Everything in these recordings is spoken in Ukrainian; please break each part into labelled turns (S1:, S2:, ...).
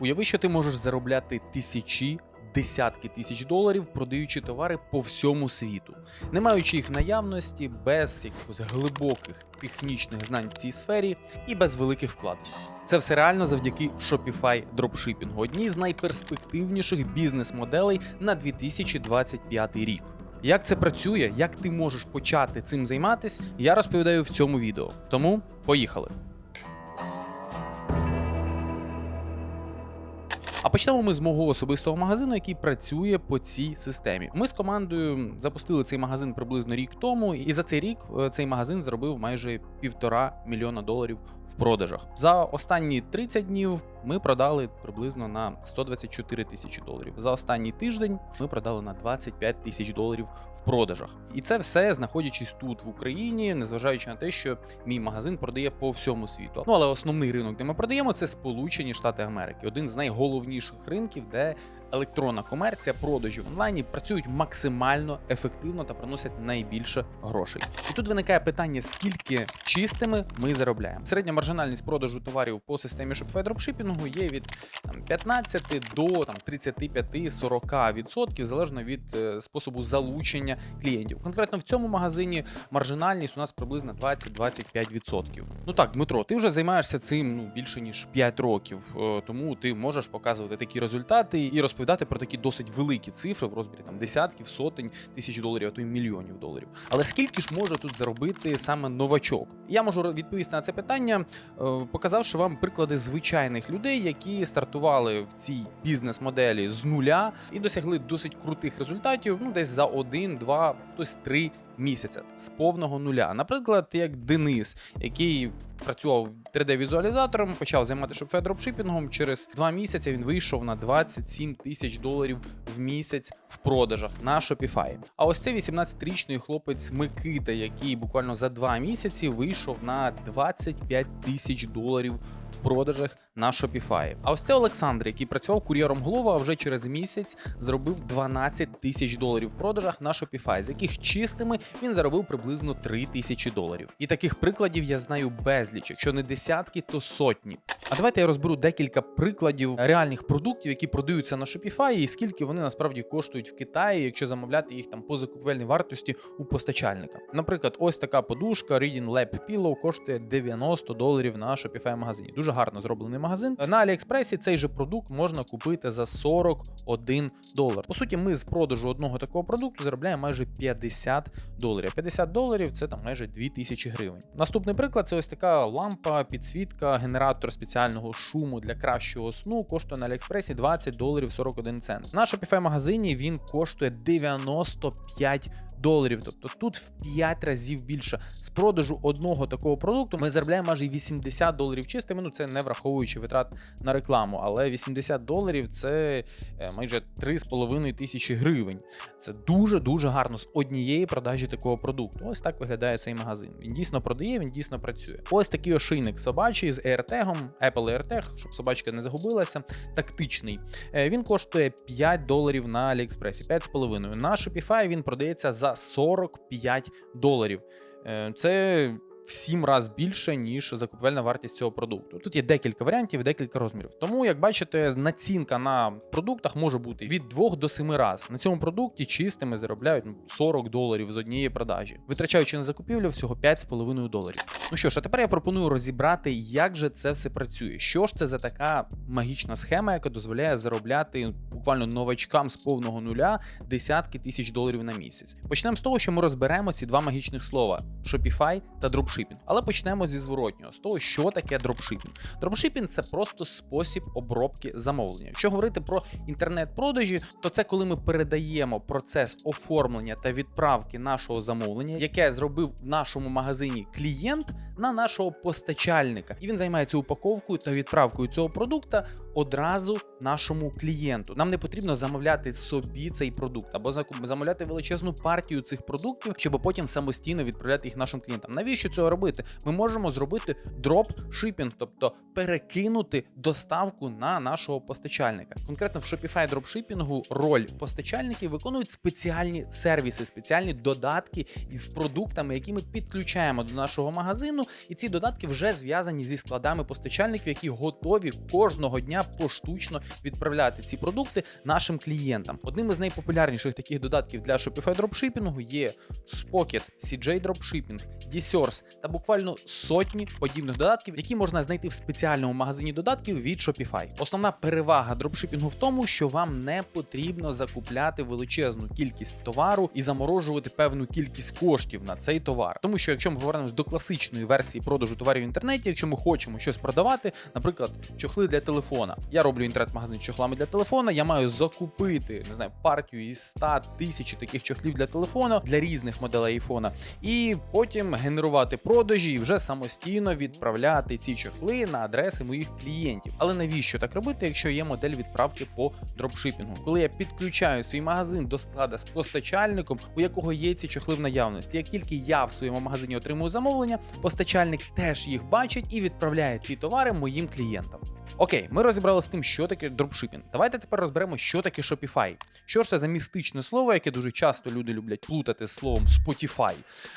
S1: Уяви, що ти можеш заробляти тисячі. Десятки тисяч доларів, продаючи товари по всьому світу, не маючи їх наявності, без якихось глибоких технічних знань в цій сфері і без великих вкладень. Це все реально завдяки Shopify дропшипінгу, одній з найперспективніших бізнес-моделей на 2025 рік. Як це працює, як ти можеш почати цим займатися, я розповідаю в цьому відео. Тому поїхали. А почнемо ми з мого особистого магазину, який працює по цій системі. Ми з командою запустили цей магазин приблизно рік тому, і за цей рік е, цей магазин зробив майже півтора мільйона доларів в продажах. За останні 30 днів ми продали приблизно на 124 тисячі доларів. За останній тиждень ми продали на 25 тисяч доларів в продажах. І це все знаходячись тут в Україні, незважаючи на те, що мій магазин продає по всьому світу. Ну але основний ринок, де ми продаємо, це Сполучені Штати Америки, один з найголовніших ринків, де електронна комерція, продажі в онлайні працюють максимально ефективно та приносять найбільше грошей. І тут виникає питання, скільки чистими ми заробляємо. Середня маржинальність продажу товарів по системі Shopify дропшипінгу є від там, 15 до там 35-40%, залежно від е, способу залучення клієнтів. Конкретно в цьому магазині маржинальність у нас приблизно 20-25%. Ну так, Дмитро, ти вже займаєшся цим ну більше ніж 5 років, е, тому ти можеш показувати такі результати і розповідати про такі досить великі цифри в розмірі там десятків, сотень тисяч доларів, а то й мільйонів доларів. Але скільки ж може тут заробити саме новачок? Я можу відповісти на це питання, е, показавши вам приклади звичайних людей, які стартували в цій бізнес-моделі з нуля і досягли досить крутих результатів. Ну, десь за один, два, хтось три місяця з повного нуля. Наприклад, як Денис, який працював 3D-візуалізатором, почав займатися Shopify дропшипінгом. Через два місяці він вийшов на 27 тисяч доларів в місяць в продажах на Shopify. А ось це 18-річний хлопець Микита, який буквально за два місяці вийшов на 25 тисяч доларів. Продажах на Shopify. А ось це Олександр, який працював кур'єром Глова, а вже через місяць зробив 12 тисяч доларів в продажах на Shopify, з яких чистими він заробив приблизно 3 тисячі доларів. І таких прикладів я знаю безліч, якщо не десятки, то сотні. А давайте я розберу декілька прикладів реальних продуктів, які продаються на Shopify, і скільки вони насправді коштують в Китаї, якщо замовляти їх там по закупівельній вартості у постачальника. Наприклад, ось така подушка Reading Lab Pillow коштує 90 доларів на Shopify магазині. Дуже гарно зроблений магазин. На Аліекспресі цей же продукт можна купити за 41 долар. По суті, ми з продажу одного такого продукту заробляємо майже 50 доларів. 50 доларів це там майже 2000 гривень. Наступний приклад це ось така лампа, підсвітка, генератор спеціального шуму для кращого сну. Коштує на Аліекспресі 20 доларів 41 цент. На Shopify магазині він коштує 95 доларів. Тобто тут в 5 разів більше. З продажу одного такого продукту ми заробляємо майже 80 доларів чистими. Ну це не враховуючи витрат на рекламу, але 80 доларів це е, майже 3,5 тисячі гривень. Це дуже дуже гарно з однієї продажі такого продукту. Ось так виглядає цей магазин. Він дійсно продає, він дійсно працює. Ось такий ошийник собачий з AirTag, Apple AirTag, щоб собачка не загубилася. Тактичний. Е, Він коштує 5 доларів на Аліекспресі, 5,5. На Shopify він продається за 45 доларів. Е, Це в 7 разів більше, ніж закупівельна вартість цього продукту. Тут є декілька варіантів, декілька розмірів. Тому, як бачите, націнка на продуктах може бути від 2 до 7 разів. На цьому продукті чистими заробляють ну, 40 доларів з однієї продажі, витрачаючи на закупівлю всього 5,5 доларів. Ну що ж, а тепер я пропоную розібрати, як же це все працює. Що ж це за така магічна схема, яка дозволяє заробляти буквально новачкам з повного нуля десятки тисяч доларів на місяць. Почнемо з того, що ми розберемо ці два магічних слова: Shopify та дропшипінг. Але почнемо зі зворотнього, з того, що таке дропшипінг. Дропшипінг це просто спосіб обробки замовлення. Якщо говорити про інтернет-продажі, то це коли ми передаємо процес оформлення та відправки нашого замовлення, яке зробив в нашому магазині клієнт, на нашого постачальника, і він займається упаковкою та відправкою цього продукта одразу нашому клієнту. Нам не потрібно замовляти собі цей продукт або замовляти величезну партію цих продуктів, щоб потім самостійно відправляти їх нашим клієнтам. Навіщо це цього робити? Ми можемо зробити дропшипінг, тобто перекинути доставку на нашого постачальника. Конкретно в Shopify дропшипінгу роль постачальників виконують спеціальні сервіси, спеціальні додатки із продуктами, які ми підключаємо до нашого магазину, і ці додатки вже зв'язані зі складами постачальників, які готові кожного дня поштучно відправляти ці продукти нашим клієнтам. Одним із найпопулярніших таких додатків для Shopify дропшипінгу є Spocket, CJ Dropshipping, DSource та буквально сотні подібних додатків, які можна знайти в спеціальному магазині додатків від Shopify. Основна перевага дропшипінгу в тому, що вам не потрібно закупляти величезну кількість товару і заморожувати певну кількість коштів на цей товар. Тому що якщо ми повернемось до класичної версії продажу товарів в інтернеті, якщо ми хочемо щось продавати, наприклад, чохли для телефона. Я роблю інтернет-магазин чохлами для телефона. Я маю закупити не знаю партію із 100 тисяч таких чохлів для телефона для різних моделей айфона, і потім генерувати продажі і вже самостійно відправляти ці чохли на адреси моїх клієнтів. Але навіщо так робити, якщо є модель відправки по дропшипінгу? Коли я підключаю свій магазин до склада з постачальником, у якого є ці чехли в наявності. Як тільки я в своєму магазині отримую замовлення, постачальник теж їх бачить і відправляє ці товари моїм клієнтам. Окей, ми розібралися з тим, що таке дропшипінг. Давайте тепер розберемо, що таке Shopify. Що ж це за містичне слово, яке дуже часто люди люблять плутати з словом Spotify.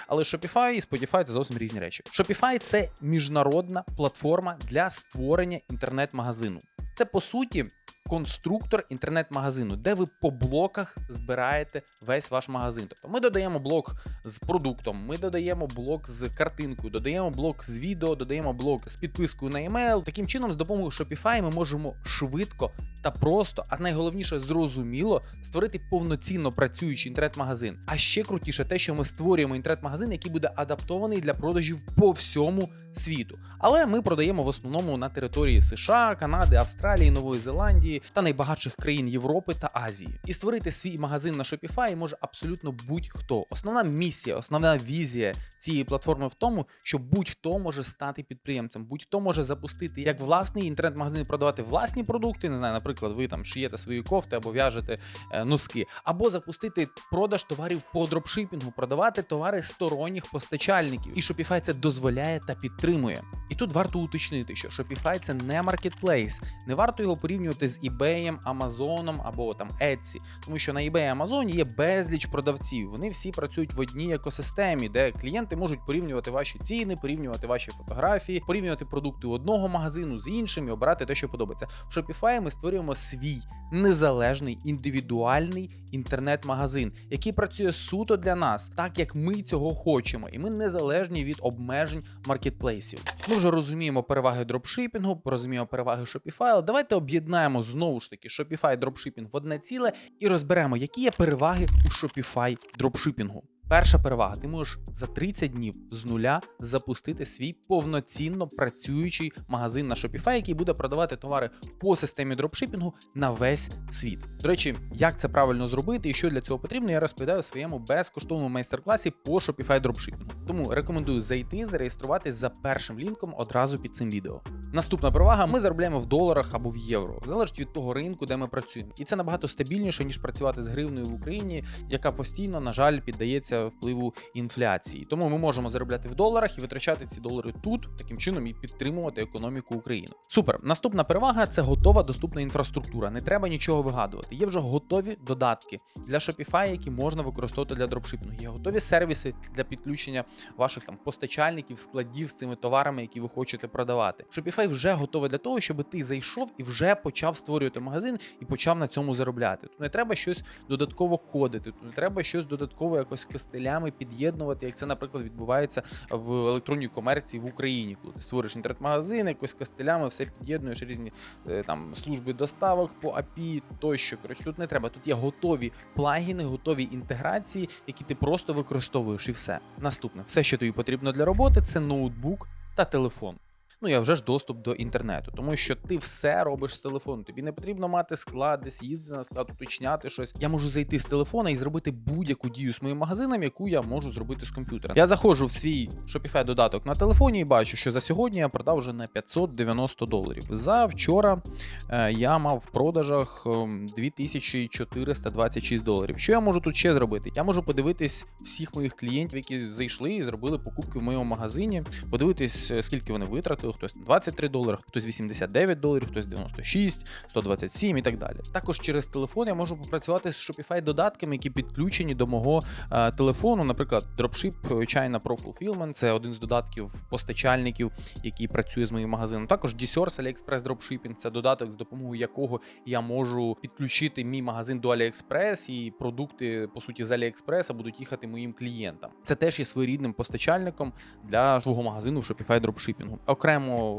S1: Але Shopify і Spotify це зовсім різні речі. Shopify це міжнародна платформа для створення інтернет-магазину. Це по суті конструктор інтернет-магазину, де ви по блоках збираєте весь ваш магазин. Тобто ми додаємо блок з продуктом, ми додаємо блок з картинкою, додаємо блок з відео, додаємо блок з підпискою на емейл. Таким чином, з допомогою Shopify ми можемо швидко та просто, а найголовніше зрозуміло, створити повноцінно працюючий інтернет-магазин. А ще крутіше те, що ми створюємо інтернет-магазин, який буде адаптований для продажів по всьому світу. Але ми продаємо в основному на території США, Канади, Австралії, Нової Зеландії та найбагатших країн Європи та Азії. І створити свій магазин на Shopify може абсолютно будь-хто. Основна місія, основна візія цієї платформи в тому, що будь-хто може стати підприємцем, будь-хто може запустити як власний інтернет-магазин, продавати власні продукти. Не знаю, наприклад, ви там шиєте свої кофти або в'яжете е, носки, або запустити продаж товарів по дропшипінгу, продавати товари сторонніх постачальників. І Shopify це дозволяє та підтримує. І тут варто уточнити, що Shopify це не маркетплейс, не варто його порівнювати з eBay, Amazon або там Etsy, тому що на eBay Amazon є безліч продавців. Вони всі працюють в одній екосистемі, де клієнти можуть порівнювати ваші ціни, порівнювати ваші фотографії, порівнювати продукти одного магазину з іншим і обирати те, що подобається. В Shopify ми створюємо свій незалежний індивідуальний інтернет-магазин, який працює суто для нас, так як ми цього хочемо, і ми незалежні від обмежень маркетплейсів. Ми вже розуміємо переваги дропшипінгу, розуміємо переваги Shopify, Давайте об'єднаємо знову ж таки Shopify дропшипінг в одне ціле і розберемо, які є переваги у Shopify дропшипінгу. Перша перевага: ти можеш за 30 днів з нуля запустити свій повноцінно працюючий магазин на Shopify, який буде продавати товари по системі дропшипінгу на весь світ. До речі, як це правильно зробити і що для цього потрібно, я розповідаю в своєму безкоштовному майстер-класі по Shopify дропшипінгу. Тому рекомендую зайти, зареєструватись за першим лінком одразу під цим відео. Наступна перевага: ми заробляємо в доларах або в євро, залежить від того ринку, де ми працюємо, і це набагато стабільніше ніж працювати з гривною в Україні, яка постійно, на жаль, піддається впливу інфляції. Тому ми можемо заробляти в доларах і витрачати ці долари тут, таким чином і підтримувати економіку України. Супер. Наступна перевага це готова доступна інфраструктура. Не треба нічого вигадувати. Є вже готові додатки для Shopify, які можна використовувати для дропшипінгу. Є готові сервіси для підключення ваших там постачальників, складів з цими товарами, які ви хочете продавати. Shopify вже готовий для того, щоб ти зайшов і вже почав створювати магазин і почав на цьому заробляти. Тут не треба щось додатково кодити, тут не треба щось додатково якось костилями під'єднувати, як це, наприклад, відбувається в електронній комерції в Україні, коли ти створиш інтернет-магазин, якось костилями все під'єднуєш різні е, там служби доставок по API тощо. Коротше, тут не треба. Тут є готові плагіни, готові інтеграції, які ти просто використовуєш, і все. Наступне, все, що тобі потрібно для роботи, це ноутбук та телефон. Ну а вже ж доступ до інтернету, тому що ти все робиш з телефону. Тобі не потрібно мати склад, десь їздити на склад, уточняти щось. Я можу зайти з телефона і зробити будь-яку дію з моїм магазином, яку я можу зробити з комп'ютера. Я заходжу в свій Shopify додаток на телефоні і бачу, що за сьогодні я продав вже на 590 доларів. За вчора е, я мав в продажах ем, 2426 доларів. Що я можу тут ще зробити? Я можу подивитись всіх моїх клієнтів, які зайшли і зробили покупки в моєму магазині, подивитись, е, скільки вони витратили. Хтось 23 долари, хтось 89 доларів, хтось 96, 127 і так далі. Також через телефон я можу попрацювати з Shopify додатками, які підключені до мого е, телефону. Наприклад, Dropship е, China Pro Fulfillment – це один з додатків постачальників, який працює з моїм магазином. Також DSource AliExpress Dropshipping – це додаток, з допомогою якого я можу підключити мій магазин до AliExpress, і продукти по суті з AliExpress будуть їхати моїм клієнтам. Це теж є своєрідним постачальником для свого магазину в Shopify дропшипінгу. Окремо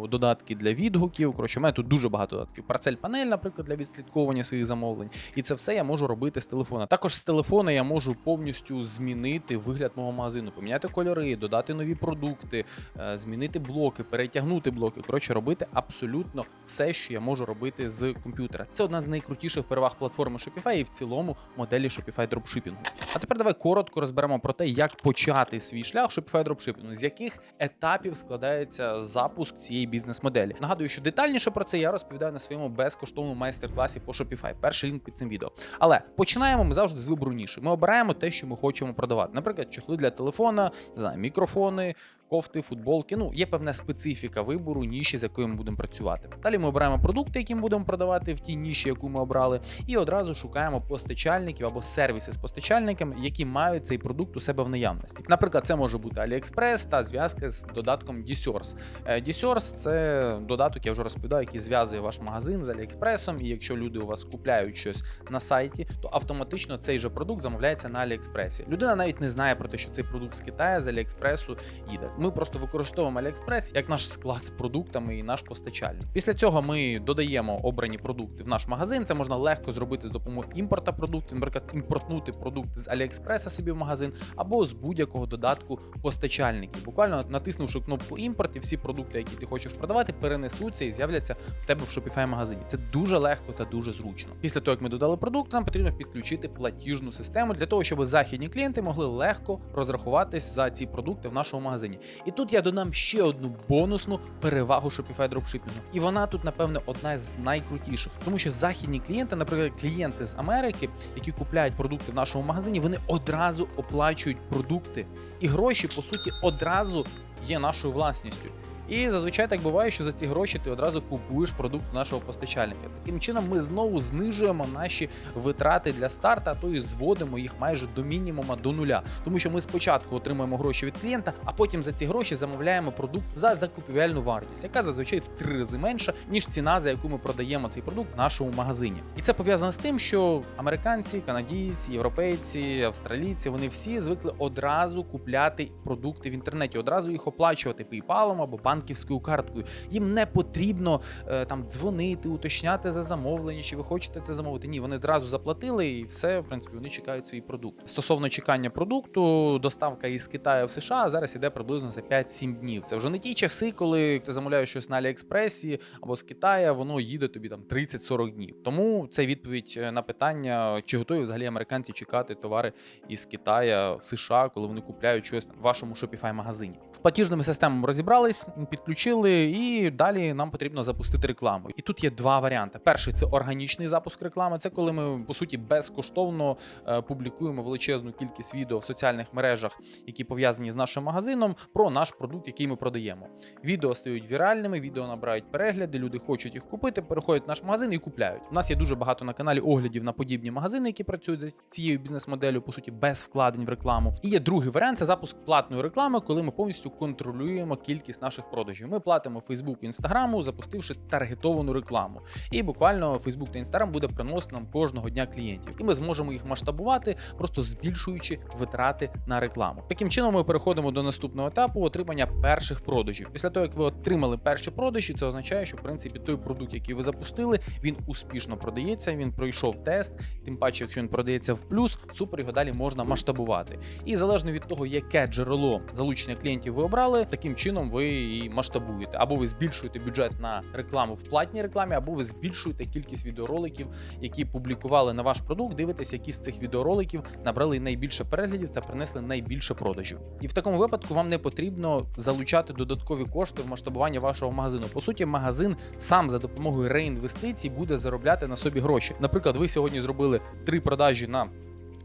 S1: додатки для відгуків. Коротше, у тут дуже багато додатків. Парцель панель, наприклад, для відслідковування своїх замовлень. І це все я можу робити з телефона. Також з телефона я можу повністю змінити вигляд мого магазину, поміняти кольори, додати нові продукти, е, змінити блоки, перетягнути блоки. Коротше, робити абсолютно все, що я можу робити з комп'ютера. Це одна з найкрутіших переваг платформи Shopify і в цілому моделі Shopify дропшипінгу. А тепер давай коротко розберемо про те, як почати свій шлях Shopify дропшипінгу, з яких етапів складається запуск цієї бізнес-моделі. Нагадую, що детальніше про це я розповідаю на своєму безкоштовному майстер-класі по Shopify. Перший лінк під цим відео. Але починаємо ми завжди з вибору ніші. Ми обираємо те, що ми хочемо продавати. Наприклад, чехли для телефона, не знаю, мікрофони. Кофти, футболки, ну є певна специфіка вибору ніші, з якою ми будемо працювати. Далі ми обираємо продукти, які ми будемо продавати в тій ніші, яку ми обрали, і одразу шукаємо постачальників або сервіси з постачальниками, які мають цей продукт у себе в наявності. Наприклад, це може бути AliExpress та зв'язка з додатком DSource. Е, DSource – це додаток, я вже розповідав, який зв'язує ваш магазин з AliExpress, і якщо люди у вас купляють щось на сайті, то автоматично цей же продукт замовляється на AliExpress. Людина навіть не знає про те, що цей продукт з Китаю з AliExpress їде. Ми просто використовуємо AliExpress як наш склад з продуктами і наш постачальник. Після цього ми додаємо обрані продукти в наш магазин. Це можна легко зробити з допомогою імпорта продуктів, наприклад, імпортнути продукти з AliExpress собі в магазин або з будь-якого додатку постачальників. Буквально натиснувши кнопку імпорт, і всі продукти, які ти хочеш продавати, перенесуться і з'являться в тебе в Shopify магазині. Це дуже легко та дуже зручно. Після того, як ми додали продукт, нам потрібно підключити платіжну систему для того, щоб західні клієнти могли легко розрахуватись за ці продукти в нашому магазині. І тут я додам ще одну бонусну перевагу Shopify дропшипінгу. І вона тут, напевне, одна з найкрутіших, тому що західні клієнти, наприклад, клієнти з Америки, які купляють продукти в нашому магазині, вони одразу оплачують продукти, і гроші, по суті, одразу є нашою власністю. І зазвичай так буває, що за ці гроші ти одразу купуєш продукт нашого постачальника. Таким чином, ми знову знижуємо наші витрати для старта, то і зводимо їх майже до мінімума до нуля. Тому що ми спочатку отримуємо гроші від клієнта, а потім за ці гроші замовляємо продукт за закупівельну вартість, яка зазвичай в три рази менша, ніж ціна, за яку ми продаємо цей продукт в нашому магазині. І це пов'язано з тим, що американці, канадійці, європейці, австралійці вони всі звикли одразу купляти продукти в інтернеті, одразу їх оплачувати PayPal або банківською карткою. Їм не потрібно е, там дзвонити, уточняти за замовлення, чи ви хочете це замовити. Ні, вони одразу заплатили і все, в принципі, вони чекають свій продукт. Стосовно чекання продукту, доставка із Китаю в США зараз іде приблизно за 5-7 днів. Це вже не ті часи, коли ти замовляєш щось на Аліекспресі або з Китаю, воно їде тобі там 30-40 днів. Тому це відповідь е, на питання, чи готові взагалі американці чекати товари із Китаю в США, коли вони купляють щось в вашому Shopify магазині. З платіжними системами розібрались, підключили, і далі нам потрібно запустити рекламу. І тут є два варіанти: перший це органічний запуск реклами. Це коли ми по суті безкоштовно е, публікуємо величезну кількість відео в соціальних мережах, які пов'язані з нашим магазином, про наш продукт, який ми продаємо. Відео стають віральними, відео набирають перегляди, люди хочуть їх купити, переходять в наш магазин і купляють. У нас є дуже багато на каналі оглядів на подібні магазини, які працюють за цією бізнес-моделлю, по суті, без вкладень в рекламу. І є другий варіант це запуск платної реклами, коли ми повністю контролюємо кількість наших продажів. Ми платимо Фейсбуку Інстаграму, запустивши таргетовану рекламу. І буквально Фейсбук та Інстаграм буде приносити нам кожного дня клієнтів. І ми зможемо їх масштабувати, просто збільшуючи витрати на рекламу. Таким чином, ми переходимо до наступного етапу отримання перших продажів. Після того, як ви отримали перші продажі, це означає, що в принципі той продукт, який ви запустили, він успішно продається. Він пройшов тест. Тим паче, якщо він продається в плюс, супер його далі можна масштабувати. І залежно від того, яке джерело залучення клієнтів ви обрали, таким чином ви і масштабуєте. Або ви збільшуєте бюджет на рекламу в платній рекламі, або ви збільшуєте кількість відеороликів, які публікували на ваш продукт. Дивитесь, які з цих відеороликів набрали найбільше переглядів та принесли найбільше продажів. І в такому випадку вам не потрібно залучати додаткові кошти в масштабування вашого магазину. По суті, магазин сам за допомогою реінвестицій буде заробляти на собі гроші. Наприклад, ви сьогодні зробили три продажі на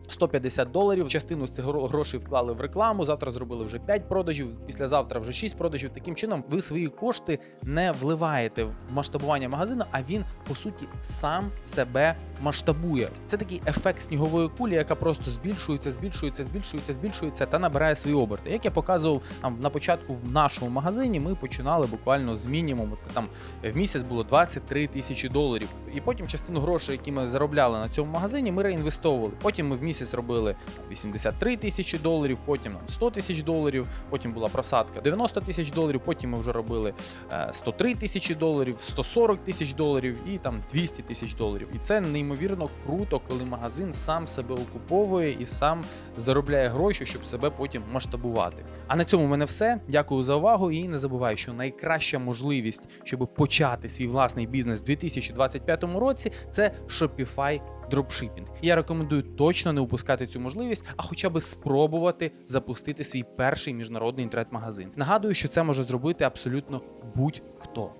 S1: 150 доларів. Частину з цих грошей вклали в рекламу. Завтра зробили вже 5 продажів. Післязавтра вже 6 продажів. Таким чином, ви свої кошти не вливаєте в масштабування магазину, а він по суті сам себе масштабує. Це такий ефект снігової кулі, яка просто збільшується, збільшується, збільшується, збільшується та набирає свої оберти. Як я показував там на початку в нашому магазині, ми починали буквально з мінімуму. Це там в місяць було 23 тисячі доларів. І потім частину грошей, які ми заробляли на цьому магазині, ми реінвестовували. Потім ми в місяць робили 83 тисячі доларів, потім там 100 тисяч доларів, потім була просадка 90 тисяч доларів, потім ми вже робили е, 103 тисячі доларів, 140 тисяч доларів і там 200 тисяч доларів. І це неймовірно круто, коли магазин сам себе окуповує і сам заробляє гроші, щоб себе потім масштабувати. А на цьому в мене все. Дякую за увагу. І не забувай, що найкраща можливість, щоб почати свій власний бізнес у 2025 році, це Shopify дропшипінг. Я рекомендую точно не упускати цю можливість, а хоча б спробувати запустити свій перший міжнародний інтернет-магазин. Нагадую, що це може зробити абсолютно будь-хто.